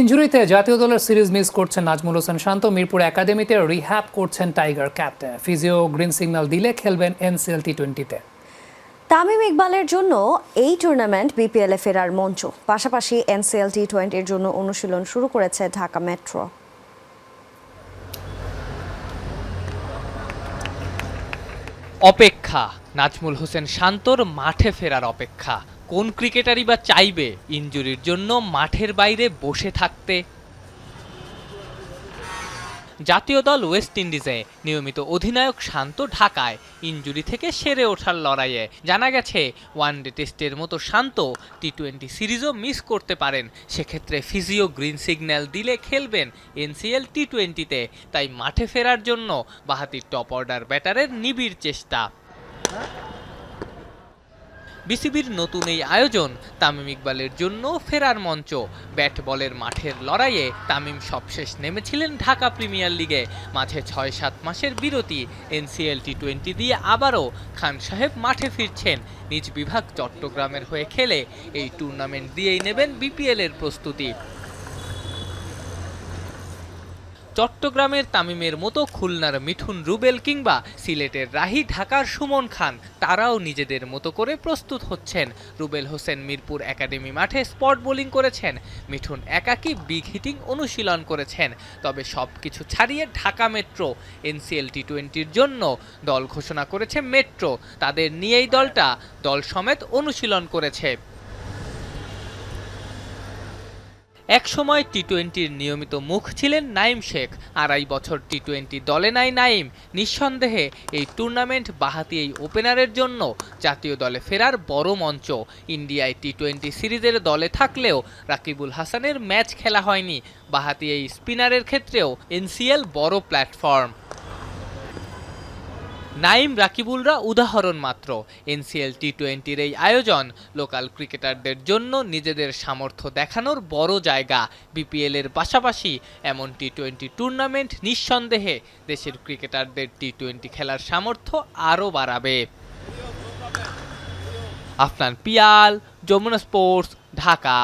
ইঞ্জুরিতে জাতীয় দলের series miss করছেন নাজমুল হোসেন শান্ত। মিরপুর একাডেমিতে রিহ্যাব করছেন tiger captain. Physio green signal দিলে খেলবেন এনসিএল টি টোয়েন্টিতে তামিম ইকবালের জন্য এই টুর্নামেন্ট বিপিএলে ফেরার মঞ্চ। পাশাপাশি এনসিএল টি টোয়েন্টির জন্য অনুশীলন শুরু করেছে ঢাকা মেট্রো। অপেক্ষা নাজমুল হোসেন শান্তর মাঠে ফেরার অপেক্ষা। কোন ক্রিকেটারই বা চাইবে ইনজুরির জন্য মাঠের বাইরে বসে থাকতে? জাতীয় দল ওয়েস্ট ইন্ডিজে, নিয়মিত অধিনায়ক শান্ত ঢাকায়, ইনজুরি থেকে সেরে ওঠার লড়াইয়ে। জানা গেছে ওয়ানডে টেস্টের মতো শান্ত টি টোয়েন্টি সিরিজও মিস করতে পারেন। সেক্ষেত্রে ফিজিও গ্রিন সিগন্যাল দিলে খেলবেন এনসিএল টি টোয়েন্টিতে তাই মাঠে ফেরার জন্য বাহাতির টপ অর্ডার ব্যাটারের নিবিড় চেষ্টা। বিসিবির নতুন এই আয়োজন তামিম ইকবালের জন্য ফেরার মঞ্চ। ব্যাট বলের মাঠের লড়াইয়ে তামিম সবশেষ নেমেছিলেন ঢাকা প্রিমিয়ার লিগে। মাঝে ছয় সাত মাসের বিরতি এনসিএল টি টোয়েন্টি দিয়ে আবারও খান সাহেব মাঠে ফিরছেন। নিজ বিভাগ চট্টগ্রামের হয়ে খেলে এই টুর্নামেন্ট দিয়েই নেবেন বিপিএলের প্রস্তুতি। চট্টগ্রামের তামিমের মতো খুলনার মিঠুন রুবেল কিংবা সিলেটের রাহি ঢাকার সুমন খান, তারাও নিজেদের মতো করে প্রস্তুত হচ্ছেন। রুবেল হোসেন মিরপুর একাডেমি মাঠে স্পট বোলিং করেছেন। মিঠুন একাকী বিগ হিটিং অনুশীলন করেছেন। তবে সব কিছু ছাড়িয়ে ঢাকা মেট্রো, এনসিএল টি টোয়েন্টির জন্য দল ঘোষণা করেছে মেট্রো। তাদের নিয়েই দলটা দল সমেত অনুশীলন করেছে। একসময় টি টোয়েন্টির নিয়মিত মুখ ছিলেন নাইম শেখ। আড়াই বছর টি টোয়েন্টি দলে নাই নাইম। নিঃসন্দেহে এই টুর্নামেন্ট বাহাতি এই ওপেনারের জন্য জাতীয় দলে ফেরার বড় মঞ্চ। ইন্ডিয়ায় টি টোয়েন্টি সিরিজের দলে থাকলেও রাকিবুল হাসানের ম্যাচ খেলা হয়নি। বাহাতি এই স্পিনারের ক্ষেত্রেও এনসিএল বড় প্ল্যাটফর্ম। নাইম রাকিবুলরা উদাহরণ মাত্র। এনসিএল টি টোয়েন্টির এই আয়োজন লোকাল ক্রিকেটারদের জন্য নিজেদের সামর্থ্য দেখানোর বড় জায়গা। বিপিএল এর পাশাপাশি এমন টি টোয়েন্টি টুর্নামেন্ট নিঃসন্দেহে দেশের ক্রিকেটারদের টি টোয়েন্টি খেলার সামর্থ্য আরও বাড়াবে। আফনান পিয়াল, যমুনা স্পোর্টস, ঢাকা।